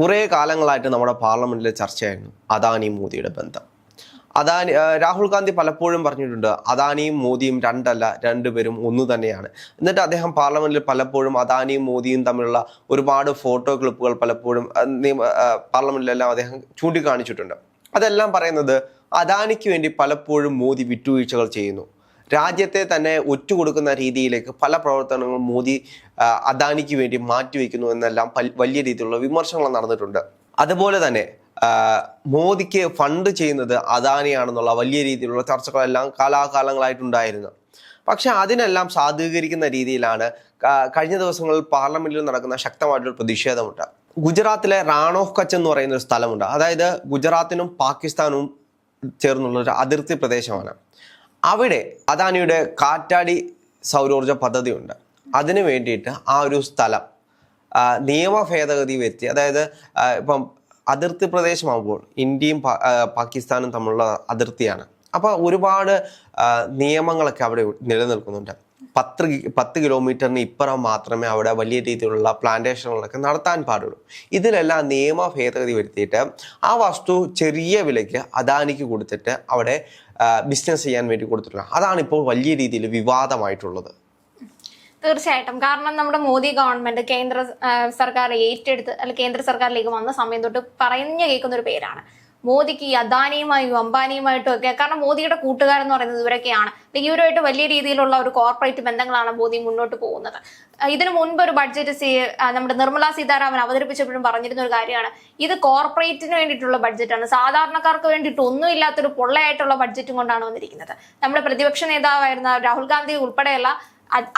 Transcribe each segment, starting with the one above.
കുറേ കാലങ്ങളായിട്ട് നമ്മുടെ പാർലമെന്റിലെ ചർച്ചയായിരുന്നു അദാനി മോദിയുടെ ബന്ധം. അദാനി രാഹുൽ ഗാന്ധി പലപ്പോഴും പറഞ്ഞിട്ടുണ്ട് അദാനിയും മോദിയും രണ്ടല്ല രണ്ടുപേരും ഒന്നു തന്നെയാണ്. എന്നിട്ട് അദ്ദേഹം പാർലമെന്റിൽ പലപ്പോഴും അദാനിയും മോദിയും തമ്മിലുള്ള ഒരുപാട് ഫോട്ടോ ക്ലിപ്പുകൾ പലപ്പോഴും പാർലമെന്റിലെല്ലാം അദ്ദേഹം ചൂണ്ടിക്കാണിച്ചിട്ടുണ്ട്. അതെല്ലാം പറയുന്നത് അദാനിക്ക് വേണ്ടി പലപ്പോഴും മോദി വിട്ടുവീഴ്ചകൾ ചെയ്യുന്നു. രാജ്യത്തെ തന്നെ ഒറ്റുകൊടുക്കുന്ന രീതിയിലേക്ക് പല പ്രവർത്തനങ്ങളും മോദി അദാനിക്ക് വേണ്ടി മാറ്റിവെക്കുന്നു എന്നെല്ലാം വലിയ രീതിയിലുള്ള വിമർശനങ്ങൾ നടന്നിട്ടുണ്ട്. അതുപോലെ തന്നെ മോദിക്ക് ഫണ്ട് ചെയ്യുന്നത് അദാനിയാണെന്നുള്ള വലിയ രീതിയിലുള്ള ചർച്ചകളെല്ലാം കാലാകാലങ്ങളായിട്ടുണ്ടായിരുന്നു. പക്ഷെ അതിനെല്ലാം സാധൂകരിക്കുന്ന രീതിയിലാണ് കഴിഞ്ഞ ദിവസങ്ങളിൽ പാർലമെന്റിൽ നടക്കുന്ന ശക്തമായിട്ടുള്ള പ്രതിഷേധമുണ്ട്. ഗുജറാത്തിലെ റാണോഫ് കച്ച് എന്ന് പറയുന്ന ഒരു സ്ഥലമുണ്ട്. അതായത് ഗുജറാത്തിനും പാകിസ്ഥാനും ചേർന്നുള്ള ഒരു അതിർത്തി പ്രദേശമാണ്. അവിടെ അദാനിയുടെ കാറ്റാടി സൗരോർജ പദ്ധതിയുണ്ട്. അതിനു വേണ്ടിയിട്ട് ആ ഒരു സ്ഥലം നിയമ ഭേദഗതി വരുത്തി അതായത് ഇപ്പം അതിർത്തി പ്രദേശമാകുമ്പോൾ ഇന്ത്യയും പാകിസ്ഥാനും തമ്മിലുള്ള അതിർത്തിയാണ്. അപ്പോൾ ഒരുപാട് നിയമങ്ങളൊക്കെ അവിടെ നിലനിൽക്കുന്നുണ്ട്. പത്ത് പത്ത് കിലോമീറ്ററിന് ഇപ്പുറം മാത്രമേ അവിടെ വലിയ രീതിയിലുള്ള പ്ലാന്റേഷനുകളൊക്കെ നടത്താൻ പാടുള്ളൂ. ഇതിലെല്ലാം നിയമ ഭേദഗതി വരുത്തിയിട്ട് ആ വസ്തു ചെറിയ വിലയ്ക്ക് അദാനിക്ക് കൊടുത്തിട്ട് അവിടെ ബിസിനസ് ചെയ്യാൻ വേണ്ടി കൊടുത്തിട്ടുണ്ട്. അതാണ് ഇപ്പോൾ വലിയ രീതിയിൽ വിവാദമായിട്ടുള്ളത്. തീർച്ചയായിട്ടും. കാരണം നമ്മുടെ മോദി ഗവൺമെന്റ് കേന്ദ്ര സർക്കാർ ഏറ്റെടുത്ത് അല്ലെങ്കിൽ കേന്ദ്ര സർക്കാരിലേക്ക് വന്ന സമയം തൊട്ട് പറഞ്ഞു കേൾക്കുന്ന ഒരു പേരാണ്. മോദിക്ക് ഈ അദാനിയുമായും അംബാനിയുമായിട്ടും ഒക്കെ കാരണം മോദിയുടെ കൂട്ടുകാരെന്ന് പറയുന്നത് ഇവരൊക്കെയാണ്. ഇവരുമായിട്ട് വലിയ രീതിയിലുള്ള ഒരു കോർപ്പറേറ്റ് ബന്ധങ്ങളാണ് മോദി മുന്നോട്ട് പോകുന്നത്. ഇതിനു മുൻപ് ഒരു ബഡ്ജറ്റ് നമ്മുടെ നിർമ്മലാ സീതാരാമൻ അവതരിപ്പിച്ചപ്പോഴും പറഞ്ഞിരുന്ന ഒരു കാര്യമാണ്. ഇത് കോർപ്പറേറ്റിന് വേണ്ടിയിട്ടുള്ള ബഡ്ജറ്റാണ് സാധാരണക്കാർക്ക് വേണ്ടിയിട്ട് ഒന്നുമില്ലാത്തൊരു പൊള്ളയായിട്ടുള്ള ബഡ്ജറ്റും കൊണ്ടാണ് വന്നിരിക്കുന്നത്. നമ്മുടെ പ്രതിപക്ഷ നേതാവായിരുന്ന രാഹുൽ ഗാന്ധി ഉൾപ്പെടെയുള്ള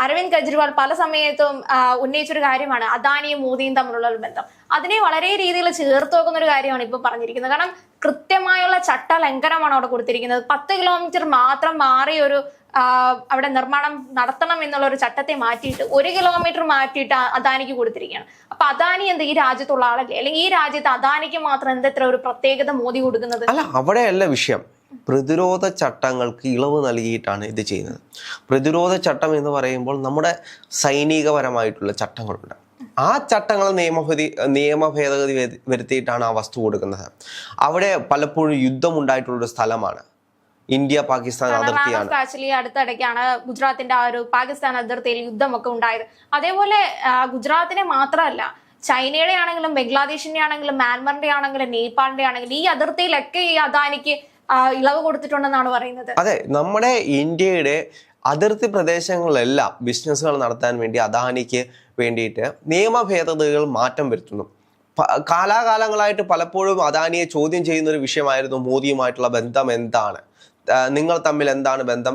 അരവിന്ദ് കെജ്രിവാൾ പല സമയത്തും ഉന്നയിച്ചൊരു കാര്യമാണ് അദാനിയും മോദിയും തമ്മിലുള്ള ബന്ധം. അതിനെ വളരെ രീതിയിൽ ചേർത്ത് വെക്കുന്ന ഒരു കാര്യമാണ് ഇപ്പൊ പറഞ്ഞിരിക്കുന്നത്. കാരണം കൃത്യമായുള്ള ചട്ട ലംഘനമാണ് അവിടെ കൊടുത്തിരിക്കുന്നത്. പത്ത് കിലോമീറ്റർ മാത്രം മാറി ഒരു അവിടെ നിർമ്മാണം നടത്തണം എന്നുള്ള ഒരു ചട്ടത്തെ മാറ്റിയിട്ട് ഒരു കിലോമീറ്റർ മാറ്റിയിട്ട് അദാനിക്ക് കൊടുത്തിരിക്കുകയാണ്. അപ്പൊ അദാനി എന്ത് ഈ രാജ്യത്തുള്ള ആളല്ലേ? അല്ലെങ്കിൽ ഈ രാജ്യത്ത് അദാനിക്ക് മാത്രം എന്തെത്ര ഒരു പ്രത്യേകത മോദി കൊടുക്കുന്നത്? അല്ല അവിടെയല്ല വിഷയം. പ്രതിരോധ ചട്ടങ്ങൾക്ക് ഇളവ് നൽകിയിട്ടാണ് ഇത് ചെയ്യുന്നത്. പ്രതിരോധ ചട്ടം എന്ന് പറയുമ്പോൾ നമ്മുടെ സൈനികപരമായിട്ടുള്ള ചട്ടങ്ങളുണ്ട്. ആ ചട്ടങ്ങൾ നിയമഭേദി നിയമ ഭേദഗതി വരുത്തിയിട്ടാണ് ആ വസ്തു കൊടുക്കുന്നത്. അവിടെ പലപ്പോഴും യുദ്ധം ഉണ്ടായിട്ടുള്ളൊരു സ്ഥലമാണ്. ഇന്ത്യ പാകിസ്ഥാൻ അതിർത്തിയാണ്. ആക്ച്വലി അടുത്തിടയ്ക്കാണ് ഗുജറാത്തിന്റെ ആ ഒരു പാകിസ്ഥാൻ അതിർത്തിയിൽ യുദ്ധമൊക്കെ ഉണ്ടായത്. അതേപോലെ ഗുജറാത്തിനെ മാത്രമല്ല ചൈനയുടെ ആണെങ്കിലും ബംഗ്ലാദേശിന്റെ ആണെങ്കിലും മ്യാൻമറിന്റെ ആണെങ്കിലും നേപ്പാളിന്റെ ആണെങ്കിലും ഈ അതിർത്തിയിലൊക്കെ ഈ അദാനിക്ക് ഇളവ് കൊടുത്തിട്ടുണ്ടെന്നാണ് പറയുന്നത്. അതെ നമ്മുടെ ഇന്ത്യയുടെ അതിർത്തി പ്രദേശങ്ങളിലെല്ലാം ബിസിനസ്സുകൾ നടത്താൻ വേണ്ടി അദാനിക്ക് വേണ്ടിയിട്ട് നിയമ ഭേദഗതികൾ മാറ്റം വരുത്തുന്നു. കാലാകാലങ്ങളായിട്ട് പലപ്പോഴും അദാനിയെ ചോദ്യം ചെയ്യുന്ന ഒരു വിഷയമായിരുന്നു മോദിയുമായിട്ടുള്ള ബന്ധം എന്താണ്? നിങ്ങൾ തമ്മിൽ എന്താണ് ബന്ധം?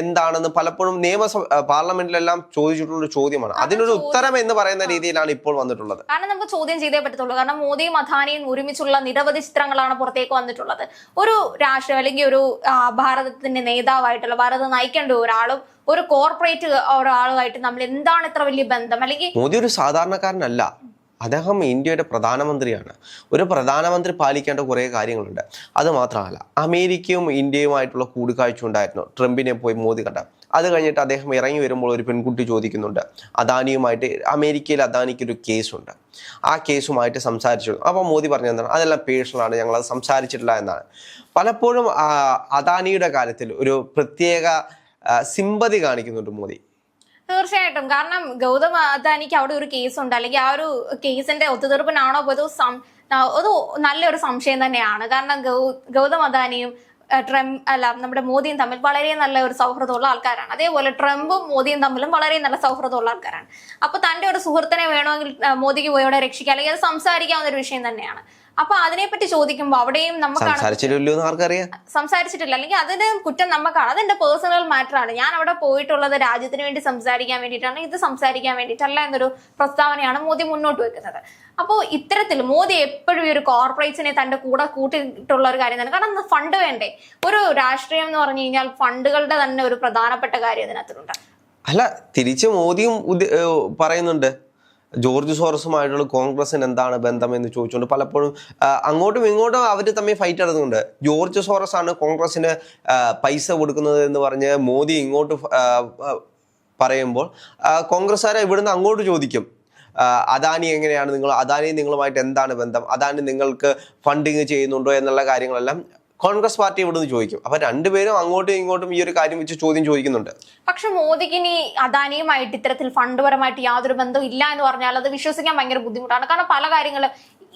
എന്താണെന്ന് പലപ്പോഴും നിയമസഭ പാർലമെന്റിലെല്ലാം ചോദിച്ചിട്ടുള്ള ഒരു ചോദ്യമാണ് അതിനൊരു ഉത്തരം എന്ന് പറയുന്ന രീതിയിലാണ് ഇപ്പോൾ വന്നിട്ടുള്ളത്. കാരണം നമുക്ക് ചോദ്യം ചെയ്തേ പറ്റത്തുള്ളൂ. കാരണം മോദിയും അധാനിയും ഒരുമിച്ചുള്ള നിരവധി ചിത്രങ്ങളാണ് പുറത്തേക്ക് വന്നിട്ടുള്ളത്. ഒരു രാഷ്ട്രം അല്ലെങ്കിൽ ഒരു ഭാരതത്തിന്റെ നേതാവായിട്ടുള്ള ഭാരതം നയിക്കേണ്ട ഒരാളും ഒരു കോർപ്പറേറ്റ് ഒരാളുമായിട്ട് നമ്മൾ എന്താണ് ഇത്ര വലിയ ബന്ധം? അല്ലെങ്കിൽ മോദി ഒരു സാധാരണക്കാരനല്ല. അദ്ദേഹം ഇന്ത്യയുടെ പ്രധാനമന്ത്രിയാണ്. ഒരു പ്രധാനമന്ത്രി പാലിക്കേണ്ട കുറേ കാര്യങ്ങളുണ്ട്. അത് മാത്രമല്ല അമേരിക്കയും ഇന്ത്യയുമായിട്ടുള്ള കൂടിക്കാഴ്ച ഉണ്ടായിരുന്നു. ട്രംപിനെ പോയി മോദി കണ്ട. അത് കഴിഞ്ഞിട്ട് അദ്ദേഹം ഇറങ്ങി വരുമ്പോൾ ഒരു പെൺകുട്ടി ചോദിക്കുന്നുണ്ട്. അദാനിയുമായിട്ട് അമേരിക്കയിൽ അദാനിക്ക് ഒരു കേസുണ്ട്. ആ കേസുമായിട്ട് സംസാരിച്ചു. അപ്പോൾ മോദി പറഞ്ഞു എന്താണ്? അതെല്ലാം പേഴ്സണലാണ് ഞങ്ങൾ അത് സംസാരിച്ചിട്ടില്ല എന്നാണ്. പലപ്പോഴും അദാനിയുടെ കാര്യത്തിൽ ഒരു പ്രത്യേക സിമ്പതി കാണിക്കുന്നുണ്ട് മോദി. തീർച്ചയായിട്ടും. കാരണം ഗൗതം അദാനിക്ക് അവിടെ ഒരു കേസ് ഉണ്ട്. അല്ലെങ്കിൽ ആ ഒരു കേസിന്റെ ഒത്തുതീർപ്പിനാണോ പോയത് അത് നല്ലൊരു സംശയം തന്നെയാണ്. കാരണം ഗൗ- ഗൗതം അദാനിയും ട്രംപ് അല്ല നമ്മുടെ മോദിയും തമ്മിൽ വളരെ നല്ല ഒരു സൗഹൃദമുള്ള ആൾക്കാരാണ്. അതേപോലെ ട്രംപും മോദിയും തമ്മിലും വളരെ നല്ല സൗഹൃദമുള്ള ആൾക്കാരാണ്. അപ്പൊ തന്റെ ഒരു സുഹൃത്തിനെ വേണമെങ്കിൽ മോദിക്ക് പോയി അവിടെ രക്ഷിക്കുക അല്ലെങ്കിൽ അത് സംസാരിക്കാവുന്ന ഒരു വിഷയം തന്നെയാണ്. അപ്പൊ അതിനെപ്പറ്റി ചോദിക്കുമ്പോൾ അവിടെയും നമുക്കാണ് ആർക്കറിയാം? സംസാരിച്ചിട്ടില്ല. അല്ലെങ്കിൽ അതിന് കുറ്റം നമുക്കാണ് അതെന്റെ പേഴ്സണൽ മാറ്റർ ആണ്. ഞാൻ അവിടെ പോയിട്ടുള്ളത് രാജ്യത്തിന് വേണ്ടി സംസാരിക്കാൻ വേണ്ടിയിട്ടാണ്. ഇത് സംസാരിക്കാൻ വേണ്ടിയിട്ടല്ല എന്നൊരു പ്രസ്താവനയാണ് മോദി മുന്നോട്ട് വെക്കുന്നത്. അപ്പോൾ ഇത്തരത്തിൽ മോദി എപ്പോഴും ഈ ഒരു കോർപ്പറേറ്റ്സിനെ തന്റെ കൂടെ കൂട്ടിയിട്ടുള്ള ഒരു കാര്യം തന്നെ. കാരണം ഫണ്ട് വേണ്ടേ? ഒരു രാഷ്ട്രീയം എന്ന് പറഞ്ഞു കഴിഞ്ഞാൽ ഫണ്ടുകളുടെ തന്നെ ഒരു പ്രധാനപ്പെട്ട കാര്യം ഇതിനകത്തുണ്ട്. അല്ല തിരിച്ച് മോദിയും പറയുന്നുണ്ട്. ജോർജ് സോറസുമായിട്ടുള്ള കോൺഗ്രസിന് എന്താണ് ബന്ധം എന്ന് ചോദിച്ചുകൊണ്ട് പലപ്പോഴും അങ്ങോട്ടും ഇങ്ങോട്ടും അവർ തമ്മിൽ ഫൈറ്റ് നടക്കുന്നുണ്ട് ജോർജ് സോറസ് ആണ് കോൺഗ്രസിന് പൈസ കൊടുക്കുന്നത് എന്ന് പറഞ്ഞ് മോദി ഇങ്ങോട്ട് പറയുമ്പോൾ കോൺഗ്രസ്സുകാരെ ഇവിടുന്ന് അങ്ങോട്ട് ചോദിക്കും. അദാനി എങ്ങനെയാണ് നിങ്ങൾ അദാനി നിങ്ങളുമായിട്ട് എന്താണ് ബന്ധം? അദാനി നിങ്ങൾക്ക് ഫണ്ടിങ് ചെയ്യുന്നുണ്ടോ എന്നുള്ള കാര്യങ്ങളെല്ലാം കോൺഗ്രസ് പാർട്ടി ഇവിടുന്ന് ചോദിക്കും. അപ്പൊ രണ്ടുപേരും അങ്ങോട്ടും ഇങ്ങോട്ടും ഈ ഒരു കാര്യം വെച്ച് ചോദ്യം ചോദിക്കുന്നുണ്ട്. പക്ഷെ മോദിക്ക് ഇനി അദാനിയുമായിട്ട് ഇത്തരത്തിൽ ഫണ്ട് പരമായിട്ട് യാതൊരു ബന്ധവും ഇല്ല എന്ന് പറഞ്ഞാൽ അത് വിശ്വസിക്കാൻ ഭയങ്കര ബുദ്ധിമുട്ടാണ്. കാരണം പല കാര്യങ്ങളും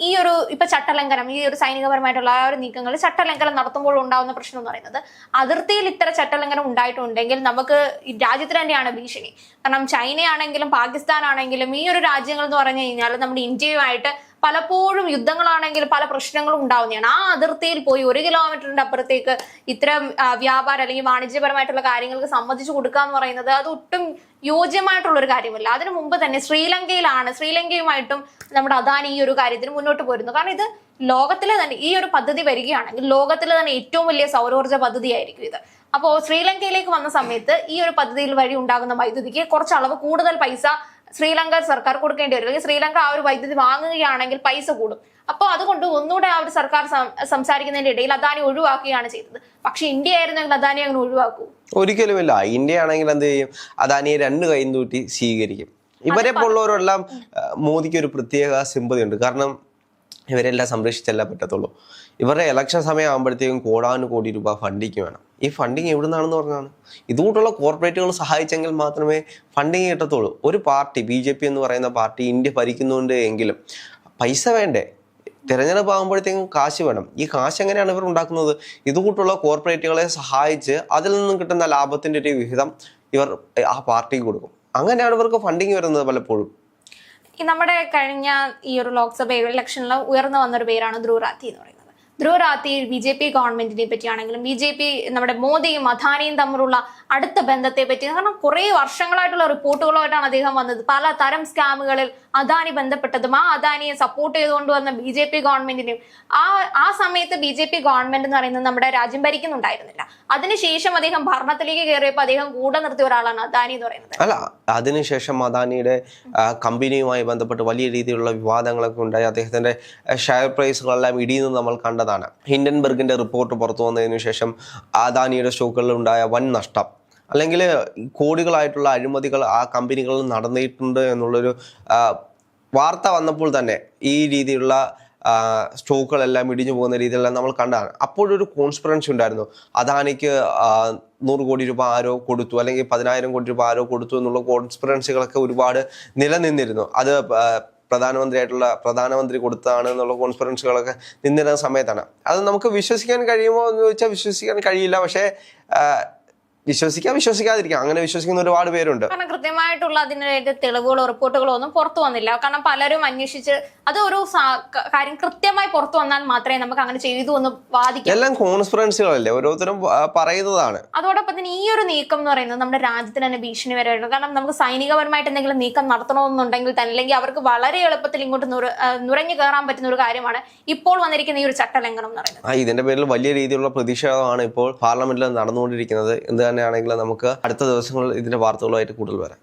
ഈ ഒരു ഇപ്പൊ ചട്ടലംഘനം ഈ ഒരു സൈനികപരമായിട്ടുള്ള ആ ഒരു നീക്കങ്ങൾ ചട്ടലംഘനം നടത്തുമ്പോൾ ഉണ്ടാകുന്ന പ്രശ്നം എന്ന് പറയുന്നത് അതിർത്തിയിൽ ഇത്തരം ചട്ടലംഘനം ഉണ്ടായിട്ടുണ്ടെങ്കിൽ നമുക്ക് രാജ്യത്തിന് തന്നെയാണ് ഭീഷണി. കാരണം ചൈനയാണെങ്കിലും പാകിസ്ഥാനാണെങ്കിലും ഈ ഒരു രാജ്യങ്ങൾ എന്ന് പറഞ്ഞു കഴിഞ്ഞാൽ നമ്മുടെ ഇന്ത്യയുമായിട്ട് പലപ്പോഴും യുദ്ധങ്ങളാണെങ്കിൽ പല പ്രശ്നങ്ങളും ഉണ്ടാവുന്നതാണ്. ആ അതിർത്തിയിൽ പോയി ഒരു കിലോമീറ്ററിന്റെ അപ്പുറത്തേക്ക് ഇത്തരം വ്യാപാരം അല്ലെങ്കിൽ വാണിജ്യപരമായിട്ടുള്ള കാര്യങ്ങൾക്ക് സമ്മതിച്ചു കൊടുക്കുക എന്ന് പറയുന്നത് അത് ഒട്ടും യോജ്യമായിട്ടുള്ള ഒരു കാര്യമല്ല. അതിനു മുമ്പ് തന്നെ ശ്രീലങ്കയിലാണ് ശ്രീലങ്കയുമായിട്ടും നമ്മുടെ അദാനി ഈ ഒരു കാര്യത്തിന് മുന്നോട്ട് പോരുന്നു കാരണം ഇത് ലോകത്തിലെ തന്നെ ഈ ഒരു പദ്ധതി വരികയാണെങ്കിൽ ലോകത്തിലെ തന്നെ ഏറ്റവും വലിയ സൗരോർജ പദ്ധതിയായിരിക്കും ഇത്. അപ്പോൾ ശ്രീലങ്കയിലേക്ക് വന്ന സമയത്ത് ഈ ഒരു പദ്ധതിയിൽ വഴി ഉണ്ടാകുന്ന വൈദ്യുതിക്ക് കുറച്ച് അളവ് കൂടുതൽ പൈസ ശ്രീലങ്ക സർക്കാർ കൊടുക്കേണ്ടി വരും. അല്ലെങ്കിൽ ശ്രീലങ്ക ആ ഒരു വൈദ്യുതി വാങ്ങുകയാണെങ്കിൽ പൈസ കൂടും. അപ്പോൾ അതുകൊണ്ട് ഒന്നുകൂടെ ആ ഒരു സർക്കാർ സംസാരിക്കുന്നതിന്റെ ഇടയിൽ അദാനി ഒഴിവാക്കുകയാണ് ചെയ്തത്. പക്ഷെ ഇന്ത്യ ആയിരുന്നെങ്കിൽ അദാനി അങ്ങനെ ഒഴിവാക്കൂ. ഒരിക്കലുമില്ല ഇന്ത്യ ആണെങ്കിൽ എന്ത് ചെയ്യും? അദാനിയെ രണ്ട് കൈയും തൂറ്റി സ്വീകരിക്കും. ഇവരെ പോലുള്ളവരെല്ലാം മോദിക്ക് ഒരു പ്രത്യേക സിമ്പതിയുണ്ട്. കാരണം ഇവരെല്ലാം സംരക്ഷിച്ചല്ലേ പറ്റത്തുള്ളൂ. ഇവരുടെ ഇലക്ഷൻ സമയം ആകുമ്പോഴത്തേക്കും കോടാനുകോടി രൂപ ഫണ്ടിക്ക് വേണം. ഈ ഫണ്ടിങ് എവിടെ നിന്നാണെന്ന് പറഞ്ഞാണ് ഇതുകൊണ്ടുള്ള കോർപ്പറേറ്റുകൾ സഹായിച്ചെങ്കിൽ മാത്രമേ ഫണ്ടിങ് കിട്ടത്തുള്ളൂ. ഒരു പാർട്ടി ബി ജെ പി എന്ന് പറയുന്ന പാർട്ടി ഇന്ത്യ ഭരിക്കുന്നുണ്ട് എങ്കിലും പൈസ വേണ്ടേ? തിരഞ്ഞെടുപ്പ് ആകുമ്പോഴത്തേക്കും കാശ് വേണം. ഈ കാശ് എങ്ങനെയാണ് ഇവർ ഉണ്ടാക്കുന്നത്? ഇതുകൂട്ടുള്ള കോർപ്പറേറ്റുകളെ സഹായിച്ച് അതിൽ നിന്നും കിട്ടുന്ന ലാഭത്തിന്റെ ഒരു വിഹിതം ഇവർ ആ പാർട്ടിക്ക് കൊടുക്കും. അങ്ങനെയാണ് ഇവർക്ക് ഫണ്ടിങ് വരുന്നത് പലപ്പോഴും. നമ്മുടെ കഴിഞ്ഞ ഈ ഒരു ലോക്സഭ ഇലക്ഷനിൽ ഉയർന്നു വന്ന ഒരു പേരാണ് ധ്രുവ് എന്ന് പറയുന്നത്. ധ്രുവ് ബി ജെ പി ഗവൺമെന്റിനെ പറ്റിയാണെങ്കിലും ബി ജെ പി നമ്മുടെ മോദിയും അധാനിയും തമ്മിലുള്ള അടുത്ത ബന്ധത്തെ പറ്റി. കാരണം കുറെ വർഷങ്ങളായിട്ടുള്ള റിപ്പോർട്ടുകളുമായിട്ടാണ് അദ്ദേഹം വന്നത്. പല തരം സ്കാമുകളിൽ അദാനി ബന്ധപ്പെട്ടതും ആ അദാനിയെ സപ്പോർട്ട് ചെയ്തുകൊണ്ട് വന്ന ബി ജെ പി ഗവൺമെന്റിനെയും ആ ആ സമയത്ത് ബി ജെ പി ഗവൺമെന്റ് എന്ന് പറയുന്നത് നമ്മുടെ രാജ്യം ഭരിക്കുന്നുണ്ടായിരുന്നില്ല. അതിനുശേഷം അദ്ദേഹം ഭരണത്തിലേക്ക് കയറിയപ്പോൾ അദ്ദേഹം കൂടെ നിർത്തിയ ഒരാളാണ് അദാനി എന്ന് പറയുന്നത്. അതിനുശേഷം അദാനിയുടെ കമ്പനിയുമായി ബന്ധപ്പെട്ട് വലിയ രീതിയിലുള്ള വിവാദങ്ങളൊക്കെ ഉണ്ടായി. അദ്ദേഹത്തിന്റെ ഷെയർ പ്രൈസുകളെല്ലാം ഇടിയുന്നത് നമ്മൾ കണ്ടതാണ്. ഹിൻഡൻബർഗിന്റെ റിപ്പോർട്ട് പുറത്തു വന്നതിന് ശേഷം അദാനിയുടെ സ്റ്റോക്കുകളിൽ ഉണ്ടായ വൻ നഷ്ടം. അല്ലെങ്കിൽ കോടികളായിട്ടുള്ള അഴിമതികൾ ആ കമ്പനികളിൽ നടന്നിട്ടുണ്ട് എന്നുള്ളൊരു വാർത്ത വന്നപ്പോൾ തന്നെ ഈ രീതിയിലുള്ള സ്റ്റോക്കുകളെല്ലാം ഇടിഞ്ഞു പോകുന്ന രീതിയിലെല്ലാം നമ്മൾ കണ്ടതാണ്. അപ്പോഴൊരു കോൺസ്പിറൻസി ഉണ്ടായിരുന്നു. അദാനിക്ക് നൂറ് കോടി രൂപ ആരോ കൊടുത്തു അല്ലെങ്കിൽ പതിനായിരം കോടി രൂപ ആരോ കൊടുത്തു എന്നുള്ള കോൺസ്പിറൻസികളൊക്കെ ഒരുപാട് നിലനിന്നിരുന്നു. അത് പ്രധാനമന്ത്രിയായിട്ടുള്ള പ്രധാനമന്ത്രി കൊടുത്തതാണ് എന്നുള്ള കോൺസ്പിറൻസികളൊക്കെ നിന്നിരുന്ന സമയത്താണ്. അത് നമുക്ക് വിശ്വസിക്കാൻ കഴിയുമോ എന്ന് ചോദിച്ചാൽ വിശ്വസിക്കാൻ കഴിയില്ല. പക്ഷേ വിശ്വസിക്കാം വിശ്വസിക്കാതിരിക്കാം. അങ്ങനെ വിശ്വസിക്കുന്ന ഒരുപാട് പേരുണ്ട്. കാരണം കൃത്യമായിട്ടുള്ള അതിനായിട്ട് തെളിവുകളോ റിപ്പോർട്ടുകളോ ഒന്നും പുറത്തു വന്നില്ല. കാരണം പലരും അന്വേഷിച്ച് അത് ഒരു കാര്യം കൃത്യമായി പുറത്തു വന്നാൽ മാത്രമേ നമുക്ക് അങ്ങനെ ചെയ്തു എന്ന് വാദിക്കാം. എല്ലാം കോൺഫറൻസുകളല്ലേ ഓരോരുത്തരും പറയുന്നതാണ്. അതോടൊപ്പം തന്നെ ഈ ഒരു നീക്കം എന്ന് പറയുന്നത് നമ്മുടെ രാജ്യത്തിന് തന്നെ ഭീഷണി വരെയുണ്ട് കാരണം നമുക്ക് സൈനികപരമായിട്ട് എന്തെങ്കിലും നീക്കം നടത്തണമെന്നുണ്ടെങ്കിൽ തന്നെ അല്ലെങ്കിൽ അവർക്ക് വളരെ എളുപ്പത്തിൽ ഇങ്ങോട്ട് നുരഞ്ഞു കയറാൻ പറ്റുന്ന ഒരു കാര്യമാണ് ഇപ്പോൾ വന്നിരിക്കുന്ന ഈ ഒരു ചട്ടലംഘനം എന്ന് പറയുന്നത്. ആ ഇതിന്റെ പേരിൽ വലിയ രീതിയിലുള്ള പ്രതിഷേധമാണ് ഇപ്പോൾ പാർലമെന്റിൽ നടന്നുകൊണ്ടിരിക്കുന്നത്. എന്ത് തന്നെയാണെങ്കിലും നമുക്ക് അടുത്ത ദിവസങ്ങളിൽ ഇതിന്റെ വാർത്തകളുമായിട്ട് കൂടുതൽ വരാം.